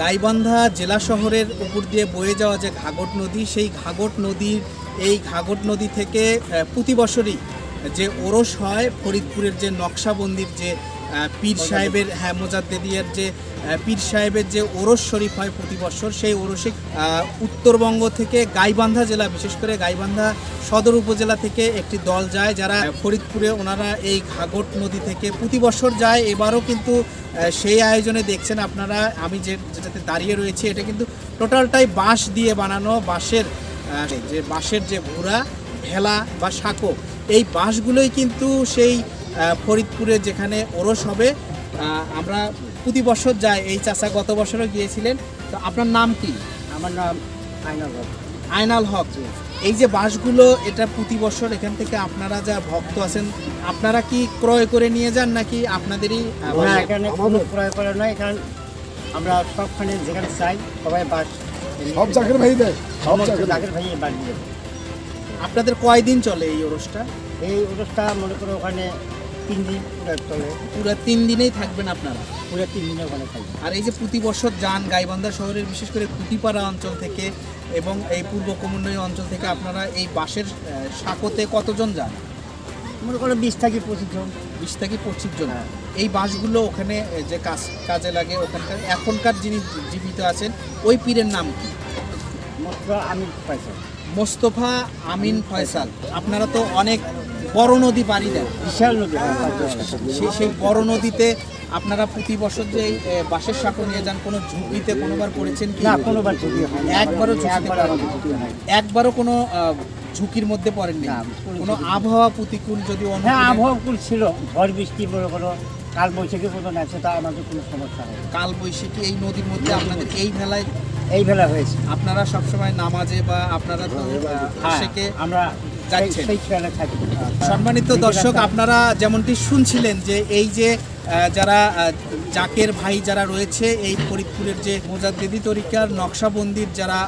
গাইবান্ধা জেলা শহরের উপর দিয়ে বয়ে যাওয়া যে ঘাগট নদী, সেই ঘাগট নদীর, এই ঘাগট নদী থেকে প্রতি বছরই যে ওরস হয়, ফরিদপুরের যে নকশাবন্দির যে পীর সাহেবের হ্যাঁ মোজাদ্দেদিয়ার যে পীর সাহেবের যে ওরস শরীফ হয় প্রতি বছর, সেই ওরসে উত্তরবঙ্গ থেকে গাইবান্ধা জেলা, বিশেষ করে গাইবান্ধা সদর উপজেলা থেকে একটি দল যায় যারা ফরিদপুরে ওনারা এই ঘাগট নদী থেকে প্রতি বছর যায়। এবারও কিন্তু সেই আয়োজনে দেখছেন আপনারা, আমি যে, যেটাতে দাঁড়িয়ে রয়েছি, এটা কিন্তু টোটালটাই বাঁশ দিয়ে বানানো বাঁশের যে বাঁশের যে ভুরা ভেলা বা সাঁকো, এই বাঁশগুলোই কিন্তু সেই ফরিদপুরে যেখানে ওরস হবে আহ, আমরা প্রতি বছর যাই। এই চাষা গত বছরও গিয়েছিলেন। তো আপনার নাম কি? আমার নাম আইনাল হক। আয়নাল হক। এই যে বাঁশগুলো এটা প্রতি বছর এখান থেকে আপনারা যা ভক্ত আছেন আপনারা কি ক্রয় করে নিয়ে যান নাকি আপনাদেরই? এখানে কোনো ক্রয় করে নয় কারণ আমরা সবখানে যেখানে চাই সবাই বাস সব জায়গার ভাই দেয়। সব জাগের ভাই। বাস দিয়ে আপনাদের কয়দিন চলে এই ওরসটা? এই অনুষ্ঠান মনে করো ওখানে তিন দিন। পুরো তিন দিনেই থাকবেন আপনারা। পুরো তিন দিনে ওখানে থাকি আর এই যে প্রতি বছর যান গাইবান্ধা শহরের বিশেষ করে কুটিপাড়া অঞ্চল থেকে এবং এই পূর্ব কুমন্ডলী অঞ্চল থেকে আপনারা এই বাসের সাঁকোতে কতজন যান? মনে করো বিশ থাকি পঁচিশ জন। বিশ থেকে পঁচিশ জন। এই বাসগুলো ওখানে যে কাজ কাজে লাগে ওখানকার এখনকার যিনি জীবিত আছেন ওই পীরের নাম কি? মাত্র আমি পাইছি মোস্তফা আমিন ফয়সাল। আপনারা তো অনেক বড় নদী পাড়ি দেন বিশাল নদী। সেই সেই বড় নদীতে আপনারা প্রতি বছর যে বাঁশের সাঁকো নিয়ে যান কোনো ঝুঁকিতে কোনোবার পড়েছেন কি? না কোনোবার ঝুঁকি হয় একবারও হয় একবারও কোনো ঝুঁকির মধ্যে পড়েননি? কোনো আবহাওয়া প্রতিকূল যদি হ্যাঁ আবহাওয়া কুল ছিল। ঝড় বৃষ্টি মনে করো কাল বৈশাখী মতন আছে তা আমাদের কোনো সমস্যা হয়। কাল বৈশাখী এই নদীর মধ্যে আপনাদের এই ভেলায় এই বেলা হয়েছে। আপনারা সবসময় নামাজে বা আপনারা তো হ্যাঁ, আমরা যাচ্ছেন। সম্মানিত দর্শক আপনারা যেমনটি শুনছিলেন যে এই যে যারা জাকের ভাই যারা রয়েছে এই ফরিদপুরের যে মোজাদ্দিদি তরিকার নকশাবন্দির যারা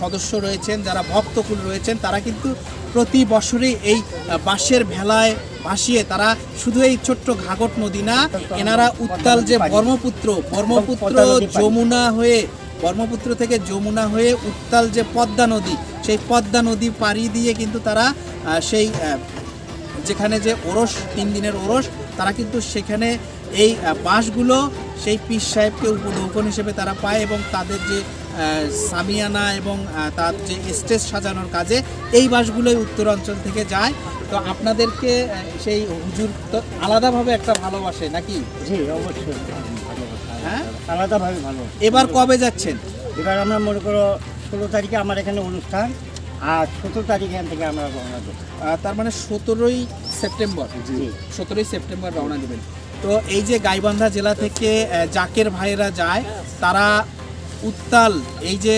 সদস্য রয়েছেন যারা ভক্তকুল রয়েছেন তারা কিন্তু প্রতি বছরই এই বাঁশের ভেলায় ভাসিয়ে তারা শুধু এই ছোট্ট ঘাগট নদী না এনারা উত্তাল যে ব্রহ্মপুত্র ব্রহ্মপুত্র। যমুনা হয়ে ব্রহ্মপুত্র থেকে যমুনা হয়ে উত্তাল যে পদ্মা নদী, সেই পদ্মা নদী পাড়ি দিয়ে কিন্তু তারা সেই যেখানে যে ওরস, তিন দিনের ওরস, তারা কিন্তু সেখানে এই বাঁশগুলো সেই পীর সাহেবকে উপঢৌকন হিসেবে তারা পায় এবং তাদের যে সামিয়ানা এবং তার যে স্টেজ সাজানোর কাজে এই বাঁশগুলোই উত্তরাঞ্চল থেকে যায়। তো আপনাদেরকে সেই হুজুর তো আলাদাভাবে একটা ভালোবাসে নাকি? জি, অবশ্যই। হ্যাঁ? আলাদাভাবে ভালো। এবার কবে যাচ্ছেন? এবার আমরা মনে করো ষোলো তারিখে আমার এখানে অনুষ্ঠান আর সতেরো তারিখ এখান থেকে আমরা রওনা দেবো। তার মানে সতেরোই সেপ্টেম্বর? সতেরোই সেপ্টেম্বর রওনা দেবেন। তো এই যে গাইবান্ধা জেলা থেকে জাকের ভাইয়েরা যায় তারা উত্তাল এই যে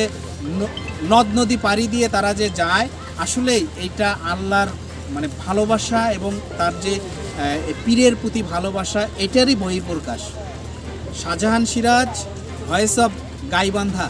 নদ নদী পাড়ি দিয়ে তারা যে যায় আসলেই এইটা আল্লাহর মানে ভালোবাসা এবং তার যে পীরের প্রতি ভালোবাসা এটারই বহিঃপ্রকাশ। Shahjahan Siraj voice of Gaibandha.